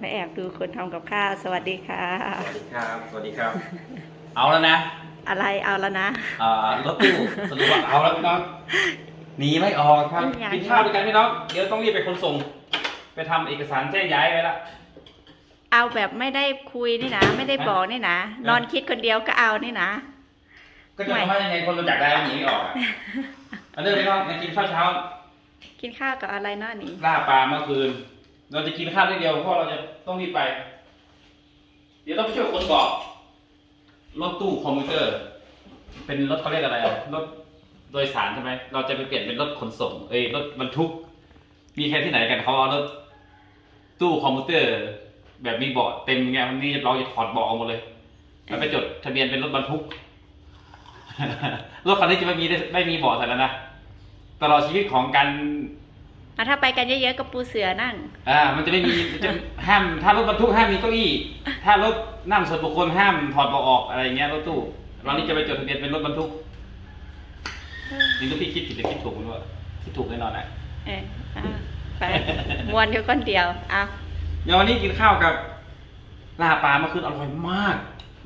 มาแอบดูคนทำกับข้าวสวัสดีค่ะ สวัสดีครับ สวัสดีครับ เอาแล้วนะ อะไรเอาแล้วนะอ่ารถตู้สรุปว่าเอาแล้วพี่น้อง หนีไม่ออกครับยังกินข้าวด้วยกันพี่น้อง เดี๋ยวต้องรีบไปขนส่ง ไปทำเอกสารแจ้งย้ายไว้ละ เอาแบบไม่ได้คุยนี่นะ ไม่ได้บอกนี่นะ นอนคิดคนเดียวก็เอานี่นะ ก็จะทำว่ายังไงคนรู้จักได้แล้วหนีไม่ออกอะเอาเรื่องพี่น้องมากินข้าวเช้า กินข้าวกับอะไรเนาะนี่ล่าปลาเมื่อคืน เราจะกินข้าวได้เดียวเพราะเราจะต้องรีบไป เดี๋ยวต้องไปช่วยคนบอกรถตู้คอมพิวเตอร์ เป็นรถเขาเรียกอะไรอะรถโดยสารใช่ไหมเราจะไปเปลี่ยนเป็นรถขนส่ง เอ้ยรถบรรทุก มีแค่ที่ไหนกันเขาเอารถตู้คอมพิวเตอร์ แบบมีเบาะเต็มไงวันนี้เราจะถอดเบาะออกหมดเลยแล้วไปจดทะเบียนเป็นรถบรรทุก รถคันนี้จะไม่มีไม่มีเบาะใส่แล้วนะตลอดชีวิตของการ อะถ้าไปกันเยอะๆก็ปูเสือนั่ง อ่า มันจะไม่มีมันจะห้ามถ้ารถบรรทุกห้ามมีเก้าอี้ ถ้ารถนั่งส่วนบุคคลห้ามถอดเบาะออกอะไรอย่างเงี้ยรถตู้เรานี่จะไปจดทะเบียนเป็นรถบรรทุกนี่ลูกพี่คิดผิดหรือคิดถูกไม่รู้อะคิดถูกแน่นอนนะเอออะไปมวนอยู่คนเดียวเอาเดี๋ยววันนี้กินข้าวกับลาบปลาเมื่อคืนอร่อยมาก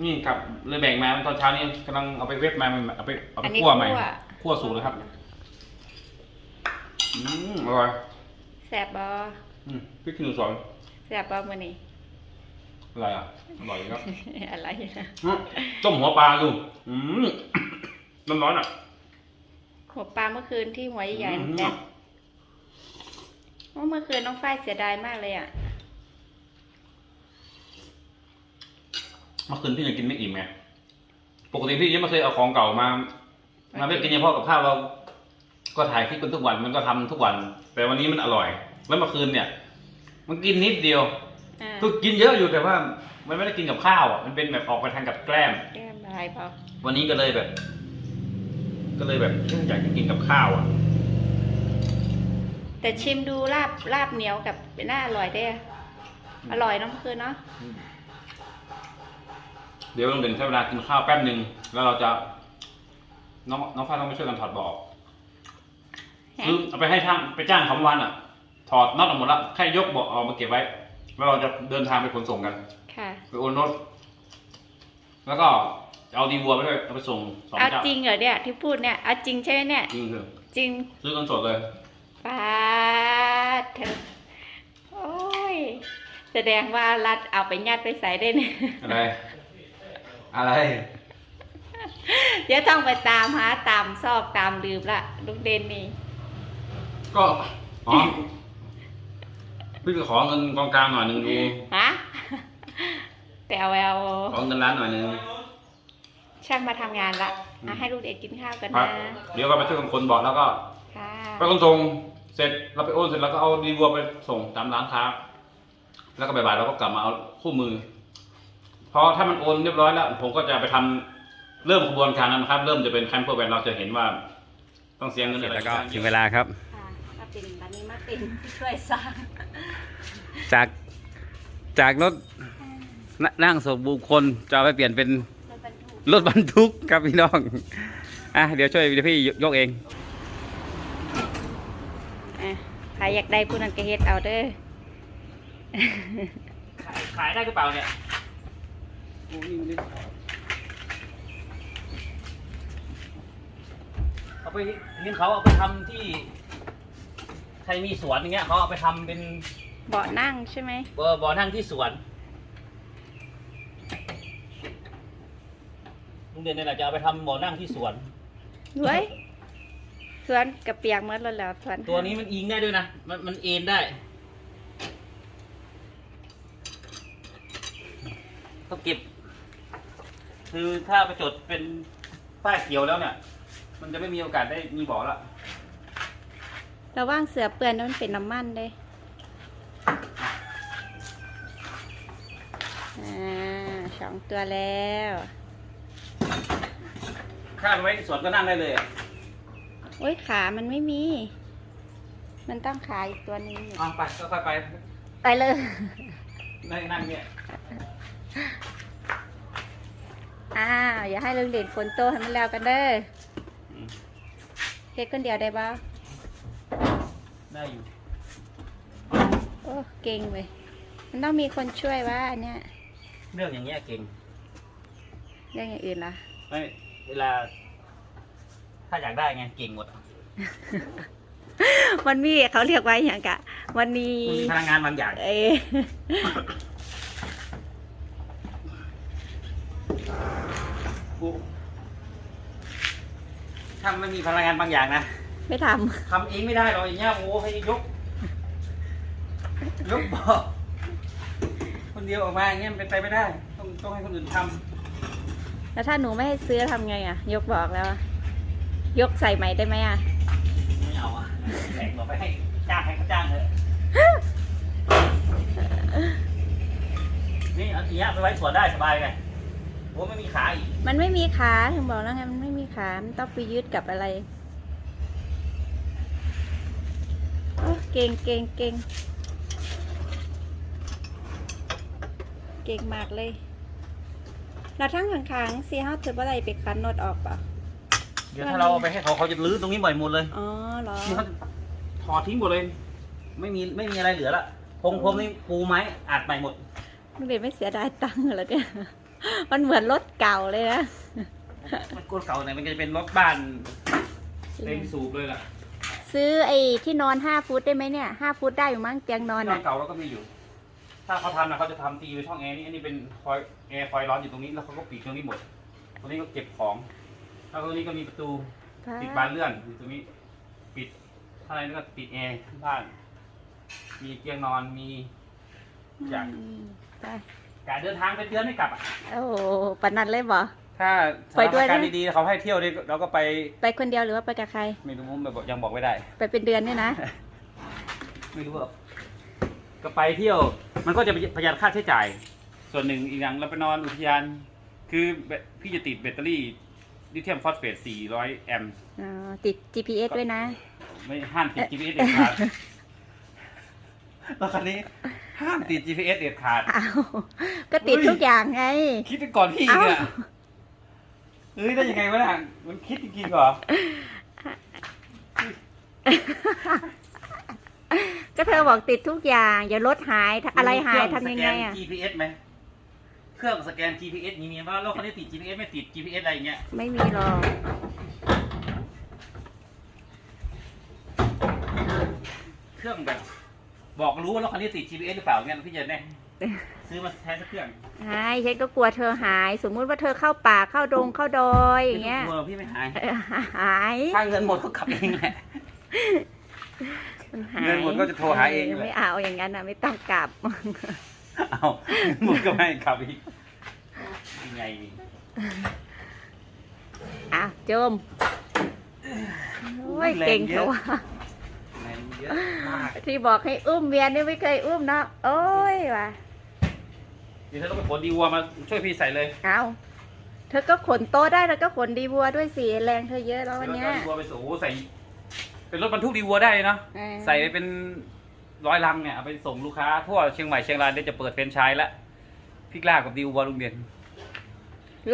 นี่ครับเลยแบ่งมาตอนเช้านี้กำลังเอาไปเว็บมาเอาไปเอาไปอันนี้คั่วใหม่คั่วคั่วสูตรเลยครับ อืมอร่อยแสบบออืมพี่กินหนูสอนแสบบอมือนี่อะไรอะอร่อยครับอะไรนะอืมต้มหัวปลาดูอืมร้อนๆอะหัวปลาเมื่อคืนที่หัวใหญ่ๆอืนั่มนแหละว่าเมื่อคืนน้องฝ้ายเสียดายมากเลยอะ เมื่อคืนพี่ยังกินไม่อิ่มไงปกติพี่ยังไม่เคยเอาของเก่ามามาเพื่อกินเฉพาะกับข้าวเรา ก็ถ่ายคลิปกันทุกวันมันก็ทำทุกวัน แต่วันนี้มันอร่อย แล้วเมื่อคืนเนี่ย มันกินนิดเดียวอ่าคือกินเยอะอยู่แต่ว่ามันไม่ได้กินกับข้าวอะมันเป็นแบบออกไปทางกับแกล้ม แก้มอะไรเปล่าวันนี้ก็เลยแบบ ก็เลยแบบอยากจะกินกับข้าวอะ แต่ชิมดูลาบลาบเหนียวกับเป็นน่าอร่อยเด้ออร่อยเน้องคืนเนาะเดี๋ยวโรงเรียนใช้เวลากินข้าวแป๊บหนึ่งแล้วเราจะ น้องน้องฟ้าต้องไปช่วยกันถอดเบอกแฮะ คือเอาไปให้ช่างไปจ้างเขาเมื่อวานอะ ถอดน็อตออกหมดละแค่ยกเบาะเอามาเก็บไว้ แล้วเราจะเดินทางไปขนส่งกันค่ะ ไปโอนรถ แล้วก็เอาดีวัวไปด้วยเอาไปส่งสองเอาเจ้าจริงเหรอเนี่ยที่พูดเนี่ยเอาจริงใช่ไหมเนี่ย จริงคือจริงซื้อเงินสดเลยปาดเถอะโอ้ย แสดงว่ารัดเอาไปยัดไปใส่ได้เนี่ย อะไร อะไร เดี๋ยวต้องไปตามหาตามซอกตามลืมละลูกเดนนี่ ก็อ๋อพี่ก็ขอเงินกองกลางหน่อยหนึ่งดูฮะแต่เอาเอาขอเงินร้านหน่อยหนึ่งช่างมาทำงานละอืมอะให้ลูกเด็กกินข้าวกันครันะบเดี๋ยวก็ไปช่วยกันคนบอกแล้วก็ค่ะไปขนส่งเสร็จเราไปโอนเสร็จแล้วก็เอาดีวัวไปส่งตามร้านค้า แล้วก็บ่ายๆเราก็กลับมาเอาคู่มือพอถ้ามันโอนเรียบร้อยแล้วผมก็จะไปทำเริ่มกระบวนการนั้นนะครับ เริ่มจะเป็นแคมเปอร์แวนเราจะเห็นว่า ต้องเสียเงินอะไรแล้วก็บ้างถึงเวลาครับค่ะมา เป็นตอนนี้มาเป็นผู้ช่วยสร้างจากจากรถนนั่งส่งบุคคลจะเอาไปเปลี่ยนเป็นรถบรรทุกรถบรรทุกครับพี่น้องอะเดี๋ยวช่วยเดี๋ยวพี่ยกเองอะใครอยากได้ผู้นั้นก็เฮ็ดเอาเด้อ ขายได้กระเป๋าเนี่ยเอาไปเลี้ยงเขาเอาไปทำที่ ใครมีสวนอย่างเงี้ยเขาเอาไปทำเป็นเบาะนั่งใช่ไหมเบอร์บ่อนั่งที่สวนลุงเด่นนี่แหละจะเอาไปทำบ่อนั่งที่สวน เฮ้ยสวนกระเปียกหมดแล้วแล้วสวนตัวนี้มันอิงได้ด้วยนะ มันมันเอ็นได้ ต้องเก็บ คือถ้าไปจดเป็นป้ายเขียวแล้วเนี่ย มันจะไม่มีโอกาสได้มีบ่อละ ระว่างเสือเปื้อนแล้วมันเป็นน้ำมันเด้อ่าสองตัวแล้วถ้าเอาไว้ที่สวนก็นั่งได้เลยอะโอ้ยขามันไม่มี มันต้องขาอีกตัวหนึงอยู่เอาไปก็ค่อยไปไปเลย นั่งนั่งเนี่ยอ้าวอย่าให้เรื่องเด่นฝนโตให้มันแล้วกันเด้ออเฮ็ดคนเดียวได้บ่ ได้อยู่โอ้เก่งเว้ยมันต้องมีคนช่วยว่าอันเนี้ยเรื่องอย่างเงี้ยเก่งเรื่องอย่างอื่นล่ะไม่เวลา ถ้าอยากได้ไงเก่งหมดมันมีเขาเรียกไว้อย่างกะมันมีมันมีพลังงานบางอย่างเออถ้าไม่มีพลังงานบางอย่างนะ ไม่ททำเองไม่ได้หรอกอย่างเงี้ยโอ้ให้ยก ยกบอก คนเดียวออกมาอย่างเงี้ยมันเป็นไปไม่ได้ ต้องต้องให้คนอื่นทำแล้วถ้าหนูไม่ให้ซื้อทำไงอะ ยกบอกแล้วอะยกใส่ไหมได้ไหมอะำไม่เอาอะแบ่งเราไปให้จ้างให้เขาจ้างเถอะนี่เอาทีเนี้ยไปไว้สวนได้สบายไงโอ้ไม่มีขาอีกมันไม่มีขาถึงบอกแล้วไงมันไม่มีขา มันต้องไปยึดกับอะไรโอ้ เก่งเก่งเก่งเก่งมากเลยเราทั้งขังขังๆซีเฮาถือว่าอะไรไปคันนดออกปะเดี๋ยวถ้าเราเอาไปให้เขาเขาจะรื้อตรงนี้บ่อยหมดเลย อ๋อเหรอนี่เขาถอดทิ้งหมดเลย ไม่มีไม่มีอะไรเหลือละพงพรมนี่ปูไม้อัดใหม่หมดมึงเด็ไม่เสียดายตังค์เหรอเนี่ย มันเหมือนรถเก่าเลยนะ มันก้นเก่าไหนมันก็จะเป็นรถบ้านเต็มสูบเลยล่ะ ซื้อไอ้ที่นอนห้าฟุตได้ไหมเนี่ยห้าฟุตได้อยู่มั้งเตียงนอนนออะนเก่าเราก็มีอยู่ ถ้าเขาทำนะเขาจะทำตีไปช่องแอร์นี่อันนี้เป็นคอยแอร์คอยร้อนอยู่ตรงนี้แล้วเขาก็ปิดตรงนี้หมดตรงนี้ก็เก็บของแล้วตรงนี้ก็มีประตูปิดบานเลื่อนอยู่ตรงนี้ ปิดข้างในนี่ก็ปิดแอร์ทั้งบ้าน มีเตียงนอนมีทุกอย่างอืมไปการเดินทางเป็นเดือนไม่กลับอะโอ้โหปานนันเลยบ่ ถ้าสไปด้วยถานการนะณ์ดีๆเขาให้เที่ยวนี่เราก็ไปไปคนเดียวหรือว่าไปกับใคร ไม่รู้แบบยังบอกไม่ได้ ไปเป็นเดือนเนี่ยนะ ไม่รู้ว่าก็ไปเที่ยว มันก็จะประหยัดค่าใช้จ่าย ส่วนหนึ่งอีกอย่างเราไปนอนอุทยาน คือพี่จะติดแบตเตอรี่ลิเธียมฟอสเฟต 400 แอมป์อ๋อ ติด GPS ด้วยนะ ไม่ห้ามติด GPS เด็ดขาดแล้วคันนี้ห้ามติด GPS เด็ดขาด อ้าว ก็ติดทุกอย่างไง คิดไปก่อนพี่อีกเนี่ยเอ้า เฮ้ยได้ยังไงวะเนี่ยมันคิดจริงๆเหรอ ก็เธอบอกติดทุกอย่าง อย่ารถหายอะไรหายทำยังไงอะ เครื่สแกน GPS ไหมเครื่องสแกน GPS มีมีว่ารถคันนี้ติด GPS ไม่ติด GPS อะไรอย่างเงี้ย ไม่มีหรอกเครื่องแบบ บอกรู้ว่ารถคันนี้ติด GPS หรือเปล่าเงี้ยพี่จะแน่ ซื้อมาแทนสักเครื่องใช่ฉันก็กลัวเธอหาย สมมุติว่าเธอเข้าป่าเข้าดงเข้าดอยอย่างเงี้ยไม่ต้องกลัวพี่ไม่หายเออหายถ้าเงินหมดก็ขับเองแหละ มันหายเงินหมดก็จะโทรหาเองแหละไม่เอาอย่างนั้นนะไม่ต้องกลับ เอาเงินหมดก็ไม่ให้ขับอีกยังไงนี่อะโจมโอ้ยเก่งเขาว่าแรงเยอะมาก ที่บอกให้อุ้มเวียนนี่ไม่เคยอุ้มเนาะโอ้ยว่ะ เดี๋ยวเธอต้องไปขนดีวัวมาช่วยพี่ใส่เลยเอาเธอก็ขนโต๊ะได้แล้วก็ขนดีบัวด้วยสิแรงเธอเยอะแล้ววันเนี้ยแล้วก็ดีวัวไปส่งโอ้โหใส่ เป็นรถบรรทุกดีวัวได้เลยเนาะเออ ใส่ไปเป็นร้อยลังเนี่ยเอาไปส่งลูกค้าทั่วเชียงใหม่เชียงรายเดี๋ยวจะเปิดเป็นไชายแล้วพี่กล้ากับดีวัวลุงเด่น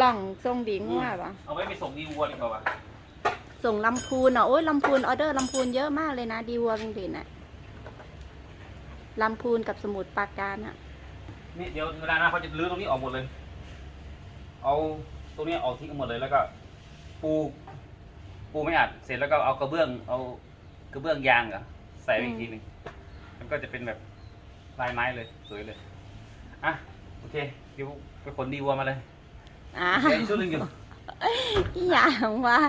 ล่องทรงดีง่วปะเอาไว้ไปส่งดีวัวดีกว่าวะส่งลำพูนอะโอ้ยลำพูนออเดอร์ลำพูนเยอะมากเลยนะ ดีวัวลุงเด่นอะลำพูนกับสมุทรปราการอะ นี่เดี๋ยวเวลาหน้าเขาจะรื้อตรงนี้ออกหมดเลย เอาตรงนี้ออกทิ้งหมดเลยแล้วก็ ปูปูไม่อัดเสร็จแล้วก็เอากระเบื้อง เอากระเบื้องยางเหรอใส่ไปอีกทีหนึ่งมันก็จะเป็นแบบลายไม้เลยสวยเลยอะโอเคเดี๋ยวไปขนดีวัวมาเลยอ่าเดี๋ยวอีกชุดหนึ่งอยู่อีอย่างว่า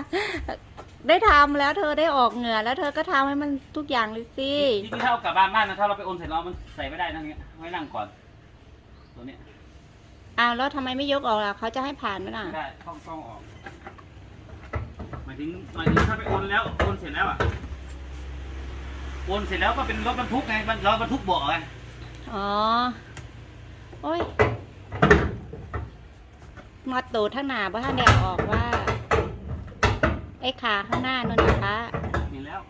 ได้ทำแล้วเธอได้ออกเหงื่อแล้วเธอก็ทำให้มันทุกอย่างเลยสิ ที่ที่ถ้าเอากลับบ้านบ้านนะถ้าเราไปโอนเสร็จแล้วมันใส่ไม่ได้นั่นเงี้ยไว้นั่งก่อน ตัวเนี้ยอ้าวแล้วทำไมไม่ยกออกล่ะเขาจะให้ผ่านไหมล่ะไม่ได้ต้องต้องออกหมายถึงหมายถึงถ้าไปโอนแล้วโอนเสร็จแล้วอะโอนเสร็จแล้วก็เป็นรถบรรทุกไงรถบรรทุกเบาะไงอ๋อ โอ้ยมาตูดข้างหน้าเพราะท่านแดงออกว่า ไอ้ขาข้างหน้านั่นนะคะ เห็นแล้ว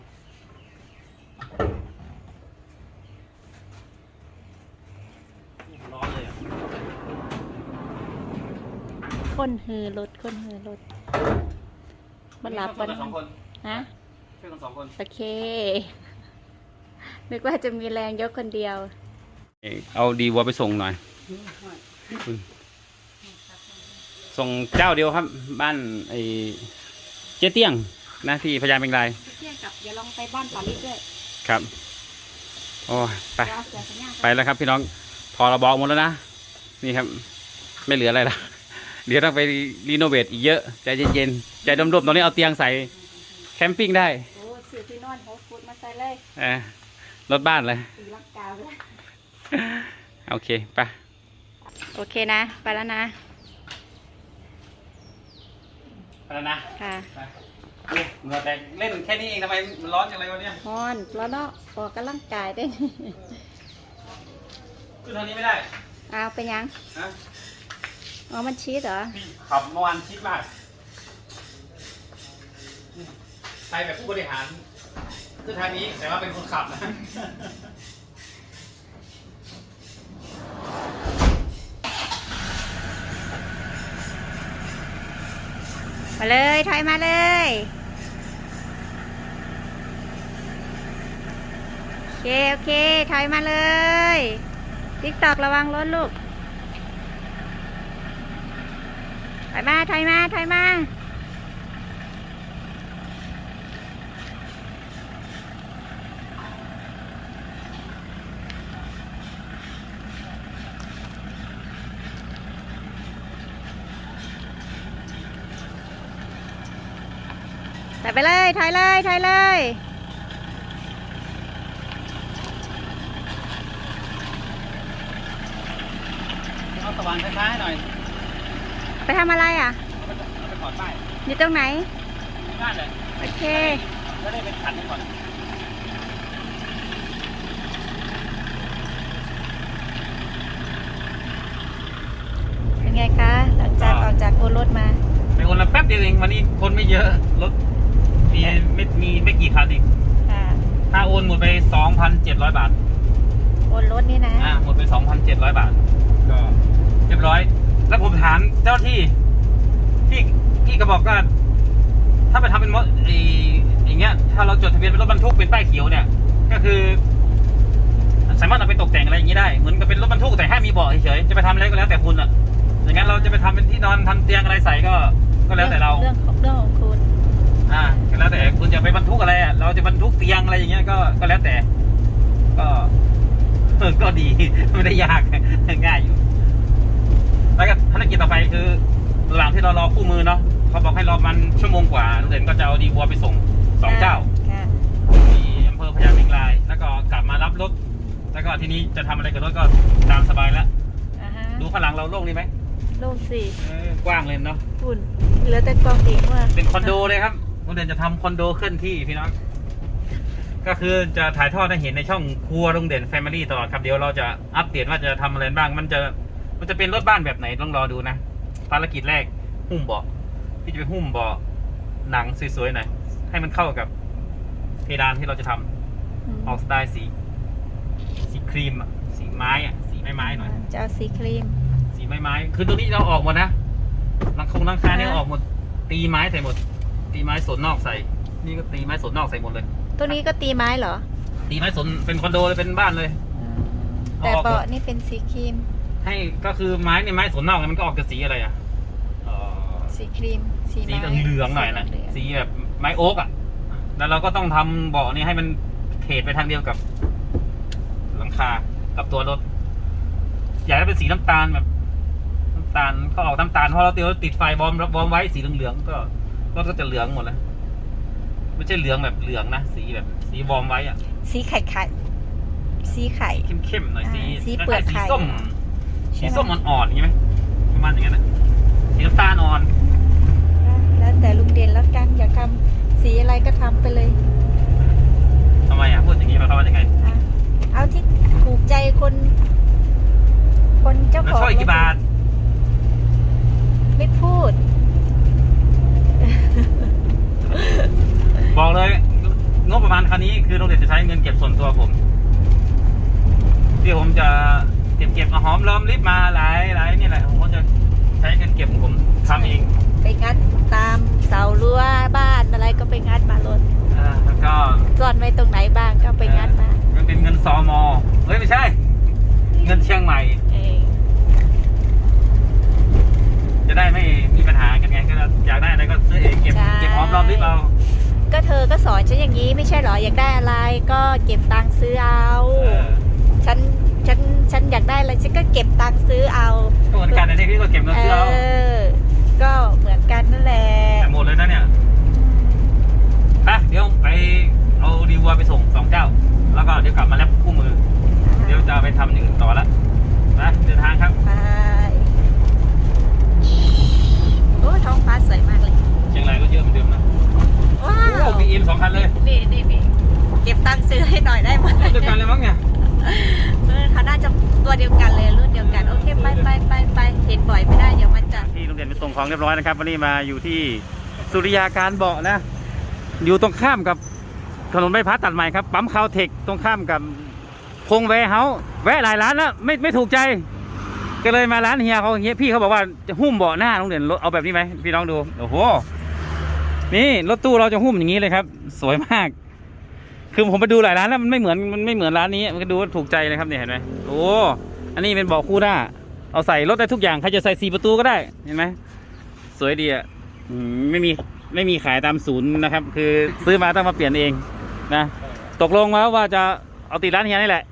ร้อนเลยอะ คนหือรถคนหือรถมันหลับช่มัวยนกันสองคนฮะช่วยกันสองคนโอเคนึกว่าจะมีแรงยกคนเดียว เอาดีวัวไปส่งหน่อย ส่งเจ้าเดียวครับ บ้านไอ้เจ๊เตี้ยงนะที่พญาเมงรายเที่ยงกับเดี๋ยวลองไปบ้านป่าลิศด้วย ครับ โอ้ยไปเดี๋ยวเอาเสือสัญญาณไปแล้วครับพี่น้อง พอเราบอกหมดแล้วนะ นี่ครับ ไม่เหลืออะไรละ เดี๋ยวต้องไปรีโนเวทอีกเยอะ ใจเย็นๆ ใจดมๆตอนนี้เอาเตียงใส่แคมปิ้งได้โอ้สื่อที่นอนหกฟุตมาใส่เลยเออรถบ้านเลยตีลังกาเลยโอเคไปโอเคนะ ไปแล้วนะ ไปแล้วนะค่ะ ไปเหงื่อแตกเล่นแค่นี้เองทำไมมันร้อนจังเลยวะเนี่ยฮอนแล้วเนาะออกกำลังกายได้ ขึ้นทางนี้ไม่ได้ เอาไปยัง ฮะ อ๋อ มันชีสเหรอขับเมื่อวานชิดมากไปแบบผู้บริหารขึ้นทางนี้แต่ว่าเป็นคนขับนะ มาเลยถอยมาเลย โอเค โอเคถอยมาเลย ติ๊กตอกระวังรถลูก ถอยมาถอยมาถอยมาถอยไปเลยถอยเลยถอยเลยเอาตะวันท้ายๆหน่อย ไปทำอะไรอะเอาไปเอาไปถอดป้ายอยู่ตรงไหนที่บ้านเลยโอเคแล้วได้เป็นขันให้ก่อนเป็นไงคะหลังจากออกจากโอรถมาไปคนละแป๊บเดียวเองวันนี้คนไม่เยอะรถมีไม่มีไม่กี่คันเองค่ะค่าโอนหมดไปสองพันเจ็ดร้อยบาทโอนรถนี่นะอ่าหมดไปสองพันเจ็ดร้อยบาทก็เรียบร้อย แล้วผมถามเจ้าที่พี่พี่ก็บอกว่าถ้าไปทำเป็นมดไออย่างเงี้ย ถ้าเราจดทะเบียนเป็นรถบรรทุกเป็นป้ายเขียวเนี่ย ก็คือ สามารถเอาไปตกแต่งอะไรอย่างนี้ได้ เหมือนกับเป็นรถบรรทุกแต่แค่มีเบาะเฉยๆจะไปทำอะไรก็แล้วแต่คุณอะอย่างนั้นเราจะไปทำเป็นที่นอนทำเตียงอะไรใส่ก็ ก็แล้วแต่เรา เรื่องของเรื่องของคุณ อ่าก็แล้วแต่คุณจะไปบรรทุกอะไรอะเราจะบรรทุกเตียงอะไรอย่างเงี้ยก็ก็แล้วแต่ ก็เออก็ดี ไม่ได้ยาก ง่ายอยู่ แล้วก็ภารกิจต่อไปคือระหว่างที่เรารอคู่มือเนาะเขาบอกให้รอมันชั่วโมงกว่าลุงเด่นก็จะเอาดีบัวไปส่งสองเจ้าค่ะที่อำเภอพญาเมงราย แล้วก็กลับมารับรถ แล้วก็ทีนี้จะทำอะไรกับรถก็ตามสบายแล้วอ่าฮะดูข้างหลังเราโล่งนี่ไหมลูกสี่เออกว้างเลยเนาะฝุ่นเหลือแต่กองอีกว่าเป็นคอนโดเลยครับลุงเด่นจะทำคอนโดเคลื่อนที่พี่น้องก็คือจะถ่ายทอดให้เห็นในช่องครัวลุงเด่นแฟมิลี่ตลอดครับเดี๋ยวเราจะอัปเดตว่าจะทำอะไรบ้างมันจะ มันจะเป็นรถบ้านแบบไหนต้องรอดูนะภารกิจแรกหุ้มเบาะพี่จะไปหุ้มเบาะหนังสวยๆหน่อยให้มันเข้ากับเพดานที่เราจะทำมออกสไตล์สี สีครีมอะสีไม้อะสีไม้ไม้ๆหน่อยจะเอาสีครีม สีไม้ไม้ๆคือตัวนี้เราออกหมดนะหลังคงหลังคาเนี่ยอ่าออกหมด ตีไม้ใส่หมด ตีไม้สนนอกใส่ นี่ก็ตีไม้สนนอกใส่หมดเลย ตัวนี้ก็ตีไม้เหรอ ตีไม้สนเป็นคอนโดเลยเป็นบ้านเลยอืมเอาแต่ออกเบาะนี่เป็นสีครีม ให้ก็คือไม้เนี่ยไม้สนนอกเนี่ยมันก็ออกจากสีอะไรอะเอ่อสีครีม สีสีไม้เหลืองๆหน่อยนะเหลืองๆสีแบบไม้โอ๊กอะ แล้วเราก็ต้องทำเบาะนี่ให้มันเขตไปทางเดียวกับหลังคากับตัวรถ อยากให้เป็นสีน้ำตาลแบบน้ำตาลก็ออกน้ำตาลเพราะเราเตียวติดไฟบอมบอมไว้สีเหลืองๆก็รถก็จะเหลืองหมดเลยไม่ใช่เหลืองแบบเหลืองนะสีแบบ สีบอมไว้อะสีไข่ไข่ สีไข่ เข้มๆหน่อยสีอ่าสีคเปลือกล้ายๆสีไข่ส้มใช่ สีไหมส้มอ่อนๆอย่างงี้ไหมประมาณอย่างนั้นนะสีน้ำตาลอ่อน แล้วแต่ลุงเด่นแล้วกันอยากทำสีอะไรก็ทำไปเลยทำไมอะพูดอย่างนี้หมายความว่ายังไงอะเอาที่ถูกใจคน คนเจ้าแล้วของช่วยกี่บาทไม่พูด บอกเลยงบประมาณคันนี้คือโรงเรียนจะใช้เงินเก็บส่วนตัวผม ที่ผมจะ เก็บเก็บมาหอมรอมริบมาหลายหลายนี่แหละผมก็จะใช้เงินเก็บของผมทำเองไปงัดตามเสารั้วบ้านอะไรก็ไปงัดมาลดอ่าแล้วก็ซ่อนไว้ตรงไหนบ้างก็ไปงัดมามันเป็นเงินซอมอเฮ้ยไม่ใช่นี่ใหม่ เออจะได้ไม่มีปัญหากันไงก็อยากได้อะไรก็ซื้อเองเก็บเก็บหอมรอมริบเอาก็เธอก็สอนฉันอย่างนี้ไม่ใช่เหรออยากได้อะไรก็เก็บตังค์ซื้อเอา เออฉันฉัน ฉันอยากได้อะไรฉันก็เก็บตังค์ซื้อเอาก็เหมือนกันในที่พี่ก็เก็บเงินเอซื้อเอาอก็เหมือนกันนั่นแหละแต่หมดเลยนะเนี่ยไปเดี๋ยวไปเอาดีวัวไปส่งสองเจ้า แล้วก็เดี๋ยวกลับมาแล้วคู่มือ เดี๋ยวจะไปทำอย่างอื่นต่อละไปเดินทางครับไปโอ้ท้องฟ้าสวยมากเลยเชียงรายก็เยอะเหมือนเดิมนะว้าโอ้วบีเอ็มสองคันเลยนี่นี่นี่เก็บตังค์ซื้อให้หน่อยได้ไหมเดียวกันเลยมั้งเนี่ย เออเขาน่าจะตัวเดียวกันเลยรุ่นเดียวกัน โอเคไปไปไปไปเห็นบ่อยไม่ได้เดี๋ยวมันจะที่โรงเรียนไปส่งของเรียบร้อยนะครับวันนี้มาอยู่ที่สุริยาการเบาะนะ อยู่ตรงข้ามกับถนนใบพัดตัดใหม่ครับปั๊มคาวเทคตรงข้ามกับพงแวร์เฮาส์แวะหลายร้านแล้วไม่ไม่ถูกใจ ก็เลยมาร้านเฮียเขาเฮียพี่เขาบอกว่าจะหุ้มเบาะหน้าโรงเรียนรถเอาแบบนี้ไหมพี่น้องดูโอ้โหนี่รถตู้เราจะหุ้มอย่างนี้เลยครับ สวยมาก คือผมไปดูหลายร้านแล้วมันไม่เหมือนมันไม่เหมือนร้านนี้มันก็ดูว่าถูกใจเลยครับเนี่ยเห็นไหมโอ้อันนี้เป็นเบาะคู่หน้า เอาใส่รถได้ทุกอย่างใครจะใส่สี่ประตูก็ได้เห็นไหมสวยดีอะไม่มีไม่มีขายตามศูนย์นะครับ คือซื้อมาต้องมาเปลี่ยนเองนะตกลงมาว่าจะเอาติดร้านเฮียนี่แหละ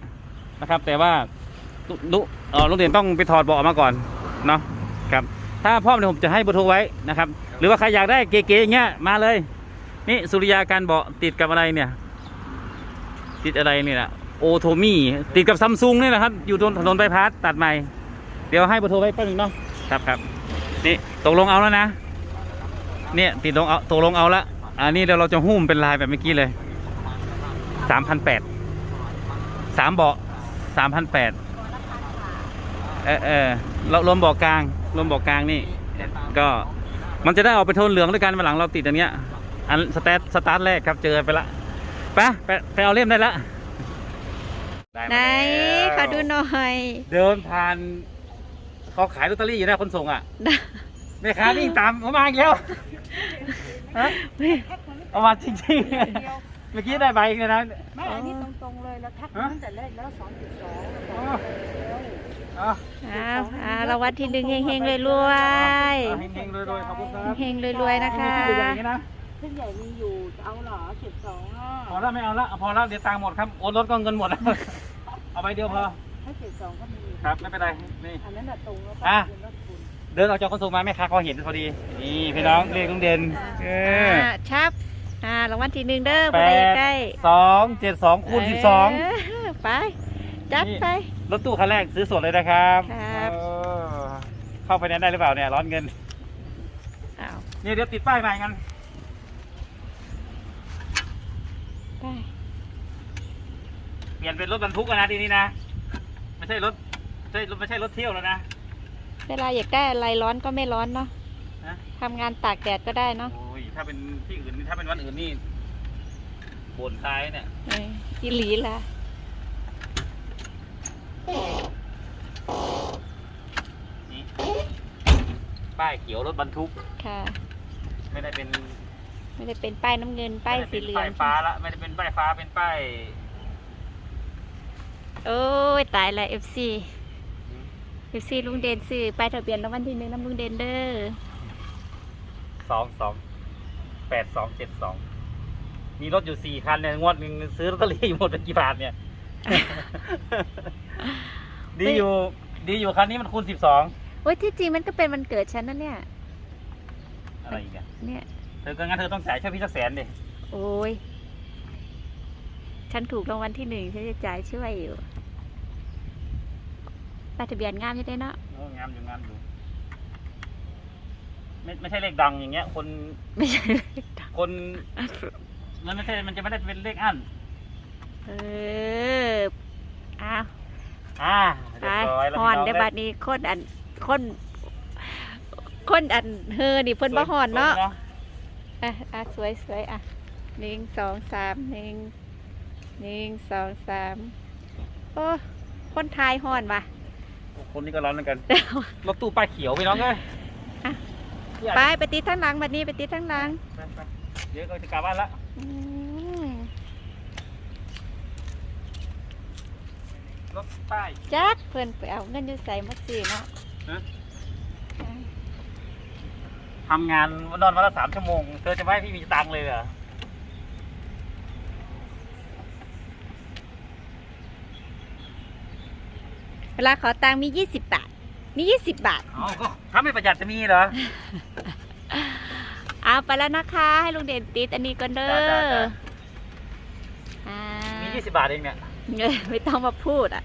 นะครับ แต่ว่าลุลุเออลุงเด่นต้องไปถอดเบาะมาก่อนเนาะครับถ้าพร้อมเดี๋ยวผมจะให้เบอร์โทรไว้นะครับ หรือว่าใครอยากได้เก๋ๆอย่างเงี้ยมาเลย นี่สุริยาการเบาะติดกับอะไรเนี่ย ติดอะไรนี่แหละโอโทมี่ติดกับซัมซุงนี่แหละครับ อยู่ตรงถนนบายพาสตัดใหม่ เดี๋ยวให้เบอร์โทรไว้แป๊บนึงเนาะครับครับนี่ตกลงเอาแล้วนะ เนี่ยติดลงเอาตกลงเอาละอันนี้เดี๋ยวเราจะหุ้มเป็นลายแบบเมื่อกี้เลยสามพันแปดสามเบาะสามพันแปดเออเออเรารวมเบาะกลางรวมเบาะกลางนี่ ก็มันจะได้ออกไปโทนเหลืองด้วยกันวันหลังเราติดอันเนี้ยอันสเตาร์ทสตาร์ทแรกครับเจอไปละ ไปไปไปเอาเล่มได้ละด้มาไหนแล้วขอดูหน่อยเดินผ่านเขาขายลอตเตอรี่อยู่นะคนส่งอะแม่ค้าวิ่งตามเขามาอีกแล้วฮะเอามาจริงๆเมื่อกี้ได้ใบอีกเลยนะ ไม่อันนี้ตรงๆเลยแล้วทักฮะตั้งแต่แรกแล้วสองจุดสองอ๋ออ๋ออ้าวอ้าวรางวัลที่หนึ่งเฮงๆรวยเอาเฮงๆรวยๆขอบคุณครับๆเฮงๆรวยๆนะคะที่อยู่อย่างนี้นะ เส้นใหญ่มีอยู่เอาเหรอเจ็ดสองอะพอแล้วไม่เอาละพอแล้วเดี๋ยวตังค์หมดครับโอนรถก็เงินหมดแล้วเอาใบเดียวพอถ้าเจ็ดสองก็มีครับไม่เป็นไรนี่อันนั้นน่ะตรงแล้วอะเป็นรถคุณเดินออกจากคอนโซลมาแม่ค้าเขาเห็นพอดีนี่พี่น้องเรียกลุงเด่นเอออ่าชับอ่ารางวัลที่หนึ่งเด้อแปผู้ใดอยากดได้สองเจ็ดสองคูณสิบสองเไปจัดไปรถตู้คันแรกซื้อสดเลยนะครับครับเออเข้าไปแนนซ์ได้หรือเปล่าเนี่ยร้อนเงินอ้าวเนี่ยเดี๋ยวติดป้ายใหม่กัน ไปเปลี่ยนเป็นรถบรรทุกแล้วนะทีนี้นะ ไม่ใช่รถไม่ใช่รถไม่ใช่รถเที่ยวแล้วนะ เวลาอยากได้อะไรร้อนก็ไม่ร้อนเนาะนะทำงานตากแดดก็ได้เนาะโอ้ยถ้าเป็นที่อื่นนี่ถ้าเป็นวันอื่นนี่บ่นตายเนี่ย เอออีหลีล่ะนี่ป้ายเขียวรถบรรทุก ค่ะ ไม่ได้เป็น ไม่ได้เป็นป้ายน้ำเงินป้ายไม่ได้สีเป็นเหลืองป้ายฟ้าละไม่ได้เป็นป้ายฟ้าเป็นป้ายโอ้ยตายละ FC FC ลุงเดนซื้อป้ายทะเบียนรางวัลที่หนึ่งน้ำลุงเดนเด้อสองสองแปดสองเจ็ดสองมีรถอยู่สี่คันเนี่ยงวดหนึ่งซื้อลอตเตอรี่หมดไปกี่บาทเนี่ย ดีอยู่ ดีอยู่คันนี้มันคูณสิบสองโอ้ยที่จริงมันก็เป็นวันเกิดฉันนะเนี่ยอะไรอีกอะเนี่ย เธอก็งั้นเธอต้องจ่ายช่วยพี่สักแสนดิโอ้ย ฉันถูกรางวัลที่หนึ่งฉันจะจ่ายช่วยอยู่ป้ายทะเบียนงามใช่ไหมเนาะโอ้งามอยู่งามอยู่ ไม่ไม่ใช่เลขดังอย่างเงี้ย คนไม่ใช่เลขดังคนมันไม่ใช่มันจะไม่ได้เป็นเลขอั้นเอออ้าวอ่าไปเรียบร้อยแล้วฮอนพี่เดี๋ยวงบัดนี้คนอันคน คนอันเฮอนี่เพิ่นบ่ฮอนเนาะ สวย อะอะสวยสวยอะหนึ่งสองสามหนึ่งหนึ่งสองสามโอ้คนทายฮอนว่ะคนนี้ก็ร้อนเหมือนกันรถตู้ป้ายเขียวพี่น้องเอ้ยอะพี่อาจไปไปติดทั้งหลังบัดนี้ไปติดทั้งหลังไปไปเดี๋ยวก็จะกลับบ้านละอืมรถป้ายจักเพิ่นไปเอาเงินอยู่ใส่มาซื้อเนาะ ทำงานนอนวันละสามชั่วโมง เธอจะไม่ให้พี่มีตังค์เลยเหรอเวลาขอตังค์มียี่สิบบาท มียี่สิบบาทอ๋อก็ถ้าไม่ประหยัดจะมีเหรอ เอาไปแล้วนะคะ ให้ลุงเด่นติดอันนี้ก่อนเด้อจ้าจ้าจ้าอ่ามียี่สิบบาทเองเนี่ย เงินไม่ต้องมาพูดอะ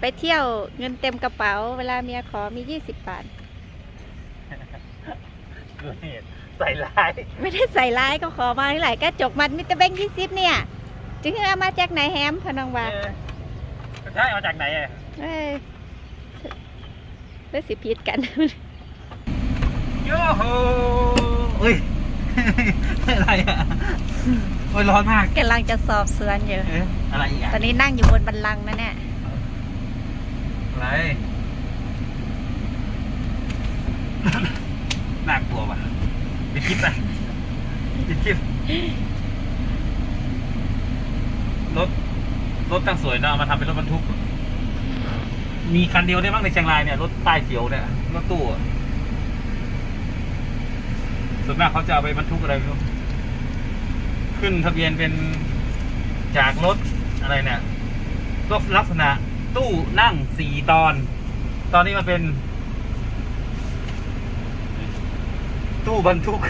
ไปเที่ยวเงินเต็มกระเป๋า เวลาเมียขอมียี่สิบบาท ดูนี่ใส่ลายไม่ได้ใส่ร้ายก็ขอมาที่ไหลก็จกมันมิตรแบงค์ยี่สิบเนี่ย จึงเอามาจากไหนแฮมพะนังว่าเออใช่เอาจากไหนอะเอ้ยเพื่อสิพิษกันโย่โหเฮ้ยอะไรอะโอ้ยร้อนมากกำลังจะสอบสวนอยู่เอ๊ะอะไรอีกอะตอนนี้นั่งอยู่บนบันลังก์นะเนี่ยอะไรน่ากลัวว่ะ ไปคิดปไปคิดรถรถตั้งสวยเนอะเอามาทำเป็นรถบรรทุก มีคันเดียวได้บ้างในเชียงรายเนี่ยรถป้ายเขียวเนี่ยรถตู้อะส่วนมากเขาจะเอาไปบรรทุกอะไรไม่รู้ขึ้นทะเบียนเป็นจากรถอะไรเนี่ยก็ลักษณะตู้นั่งสี่ตอน ตอนนี้มันเป็น ตู้บรรทุก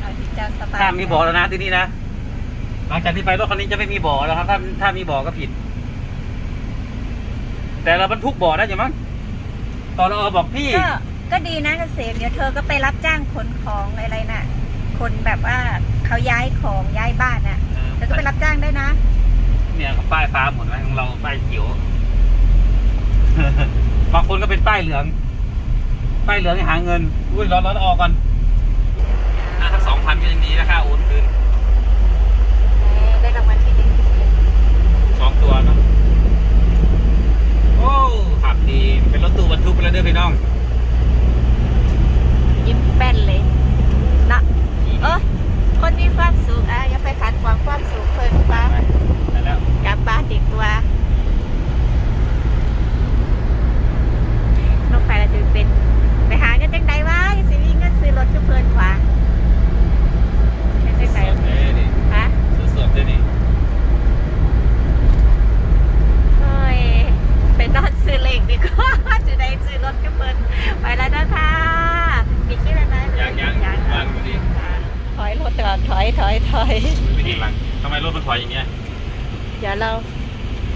เอาที่เจ้าสบายถ้ามีบ่อแล้วนะที่นี่นะหลังจากนี้ไปรถคันนี้จะไม่มีบ่อแล้วครับ ถ้าถ้ามีบ่อก็ผิด แต่เราบรรทุกบ่อได้อยู่มั้งตอนเราเอาบอกพี่ ก็ก็ดีนะเกษมเดี๋ยวเธอก็ไปรับจ้างขนของอะไรน่ะ คนแบบว่าเขาย้ายของย้ายบ้านน่ะเธอก็ไปรับจ้างได้นะ เนี่ยกับป้ายฟ้าหมดไหมของเราป้ายเขียว บางคนก็เป็นป้ายเหลือง ป้ายเหลืองให้หาเงินอุ้ยร้อนร้อนออกก่อนอะสักสองพันก็ยังดีนะค่าโอนคืนได้รางวัลที่หนึ่งสองตัวเนอะโอ้ขับดี เป็นรถตู้บรรทุกไปแล้วเด้อพี่น้อง ยิ้มแป้นเลยนะเออคนมีความสุขอะอย่าไปขัดขวางความสุขเพิ่นป้า ไปแล้ว กลับบ้านดีกว่าน้องไฟเราจะเป็น ไปหาเงินจังใดวะยังสิมีเงินซื้อรถก็เพิ่นขวาเป็นจัง ส ใด ดเลยดิ ฮะ สดๆเลยดิ เฮ้ยไปนอนซื้อเหล็กดีกว่า จะได้ซื้อรถก็เพิ่นไปแล้วนะคะมีคิดอะไรไหม ยังยัง ยัง วางอยู่ดิ ถอยรถก่อนถอยถอยถอย ไม่ดีหลังทำไมรถมันถอยอย่างเงี้ย เดี๋ยวเรา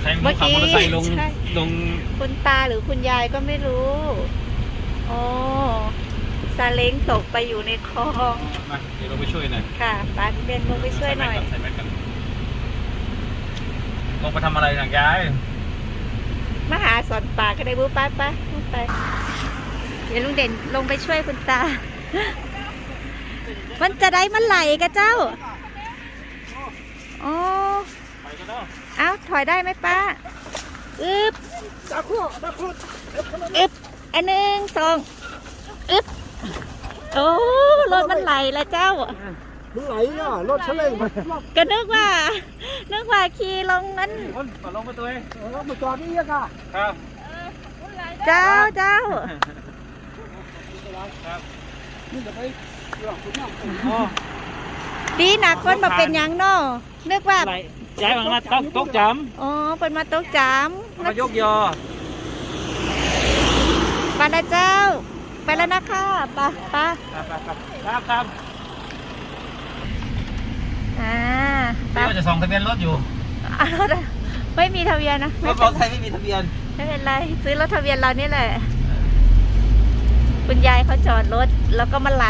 ใครไม่รู้ขับมอเตอร์ไซค์ลง ใช่ ลง คุณตาหรือคุณยายก็ไม่รู้โอ้ซาเล้งตกไป อยู่ในคลองมาเดี๋ยวเราไปช่วยหน่อยค่ะปานเบนลงไปช่วยหน่อย ใส่แมสกันลงไปทำอะไรหนังยายมาหาสอนป่าก็ได้บูป้าป้าไป เดี๋ยวลุงเด่นลงไปช่วยคุณตา มันจะได้มันไหลกะเจ้าอ๋อไปกันเนาะเอ้าถอยได้ไหมป้าอึบอึบอันหนึ่งสองอึบ โอ้รถมันไหลแล้วเจ้า มันไหลอะรถเฉลงไปก็นึกว่า นึกว่าขี่ลงนั้นคนขอลงมาตัวเองเออมาจอดนี่ยังอะครับเจ้าเจ้าครับนี่จะไปหลอกคุณน้องอ๋อดีหนักคนมาเป็นหยังเนาะนึกว่าอะไรย้ายมามาต้องตกจอ๋อเป็นมาตกจามำมายกยอไปแล้วเจ้า ไปแล้วนะคะไปไปครับครับครับครับครับอ่าไปพี่ว่าจะส่องทะเบียนรถอยู่อะรถอะไม่มีทะเบียนนะรไม่ถมเป็อนเตอร์ไซค์ไม่มีทะเบียนไม่เป็นไรซื้อรถทะเบียนเรานี่แหละ คุณยายเขาจอดรถแล้วก็มาไหล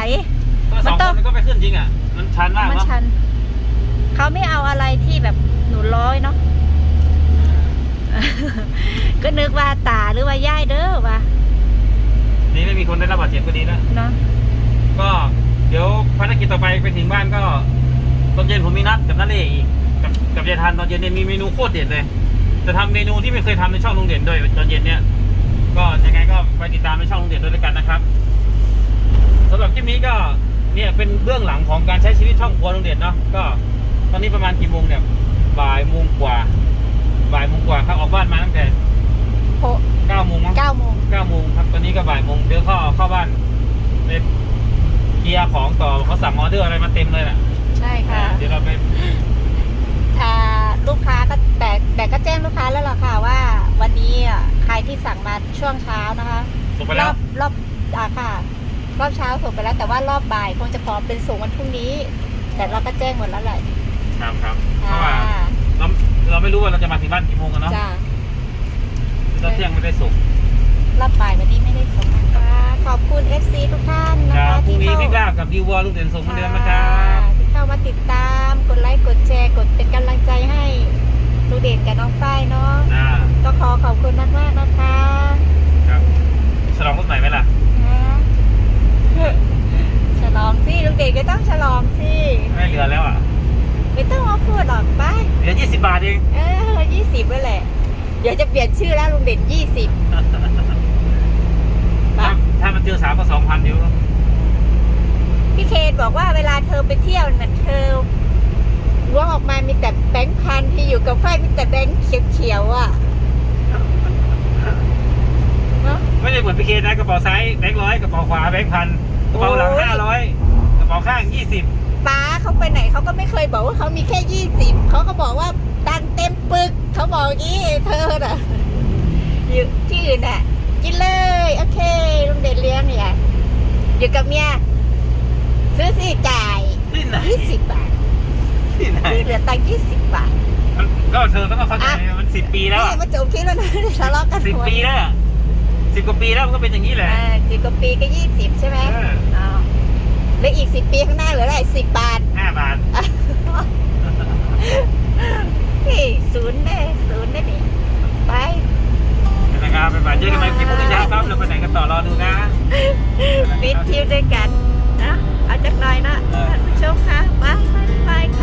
ก็สองมันคต้องนมันก็ไปขึ้นจริงอะ มันชันมากมันเนาะชัน เขาไม่เอาอะไรที่แบบหนูร้อยเนาะ ก็นึกว่าตาหรือว่าย่ายเด้อว่ะ นี่ไม่มีคนได้รับบาดเจ็บก็ดีนะเนาะก็เดี๋ยวภารกิจต่อไปไปถึงบ้านก็ตอนเย็นผมมีนัดกับนัทเล่อีกกับกับยายทันตอนเย็นเนี่ยมีเมนูโคตรเด็ดเลย จะทำเมนูที่ไม่เคยทำในช่องลุงเด่นด้วยตอนเย็นเนี่ย ก็ยังไงก็ไปติดตามในช่องลุงเด่นด้วยแล้วกันนะครับสำหรับคลิปนี้ก็เนี่ยเป็นเบื้องหลังของการใช้ชีวิตช่องครัวลุงเด่นเนาะก็ ตอนนี้ประมาณกี่โมงเนี่ยบ่ายโมงกว่าบ่ายโมงกว่าครับออกบ้านมาตั้งแต่ โหเก้าโมงมั้งเก้าโมงเก้าโมงครับตอนนี้ก็บ่ายโมงเดี๋ยวเข้าเข้าบ้านไปเคลียร์ของต่อเขาสั่งออเดอร์อะไรมาเต็มเลยน่ะใช่ค่ะ เดี๋ยวเราไปอ่าลูกค้าก็แต่แต่ก็แจ้งลูกค้าแล้วล่ะค่ะว่า วันนี้อะใครที่สั่งมาช่วงเช้านะคะส่งไปรแล้อวบรอบอ่าค่ะ รอบเช้าส่งไปแล้วแต่ว่ารอบบ่ายคงจะพร้อมเป็นส่งวันพรุ่งนี้ แต่เราก็แจ้งหมดแล้วแหละครับครับเพค่ะราะว่าเราเราไม่รู้ว่าเราจะมาถึงบ้านกี่โมงกันเนาะจ้า เราเที่ยงไม่ได้ส่งรอบบ่ายวันนี้ไม่ได้ส่งนะคะขอบคุณ FC ทุกท่านนะครัคะบพรุ่งนี้เข้าพี่กล้ากับดีวอลลูกเด่นส่งเหมาเดือนนะครับ ที่เข้ามาติดตามกดไลค์กดแชร์กดเป็นกำลังใจให้ลูกเด่นกับน้องฝ้ายเนาะอ่า ก็ขอขอบคุณมากมากๆนะคะครับฉลองรถใหม่ไหมล่ะ นะฉลองสิลุงเด่นก็ต้องฉลองสิไม่เหลือแล้วอะ ไม่ต้องมาพูดหรอกไป เหลือ 20 บาทเอง เออยี่สิบไว้แหละ เดี๋ยวจะเปลี่ยนชื่อแล้วลุงเด่นยี่สิบถ้าถ้ามันเจอสามก็สองพันอยู่พี่เคนบอกว่าเวลาเธอไปเที่ยวน่ะเธอล้วงออกมามีแต่แบงค์พันที่อยู่กับไฟมีแต่แบงค์เขียวๆอะเนาะไม่ได้เหมือนพีเคนะกระเป๋าซ้ายแบงค์ร้อยกระเป๋าขวาแบงค์พันกระเป๋าหลังโอ้ยห้าร้อยกระเป๋าข้างยี่สิบป้าเขาไปไหนเขาก็ไม่เคยบอกว่าเขามีแค่ยี่สิบเขาก็บอกว่าตังค์เต็มปึก เขาบอกอย่างนี้เธอน่ะอยู่ที่อื่นน่ะ กินเลย โอเคลุงเด่นเลี้ยงเนี่ยอยู่กับเมียซื้อสิจ่ายที่ไหนยี่สิบบาทที่ไหนเหลือตังค์ยี่สิบบาทมันก็เธอต้องเข้าใจมันสิบปีแล้วนี่มาจบคลิปแล้วนะทะเลาะกันสิบหัวปีแล้วสิบกว่าปีแล้วมันก็เป็นอย่างนี้แหละอ่าสิบกว่าปีก็ยี่สิบใช่ไหมเอออ๋อแล้วอีกสิบปีข้างหน้าเหลืออะไรสิบบาทห้าบาทเฮ้ย ศูนย์ได้ศูนย์ได้ดิไปนะครับไปบ่ายเจอกันใหม่คลิปพรุ่งนี้เช้าครับเราไปไหนกันต่อรอดูนะปิดทริปด้วยกันนะเอาจักหน่อยนะเออท่านผู้ชมคะไปไป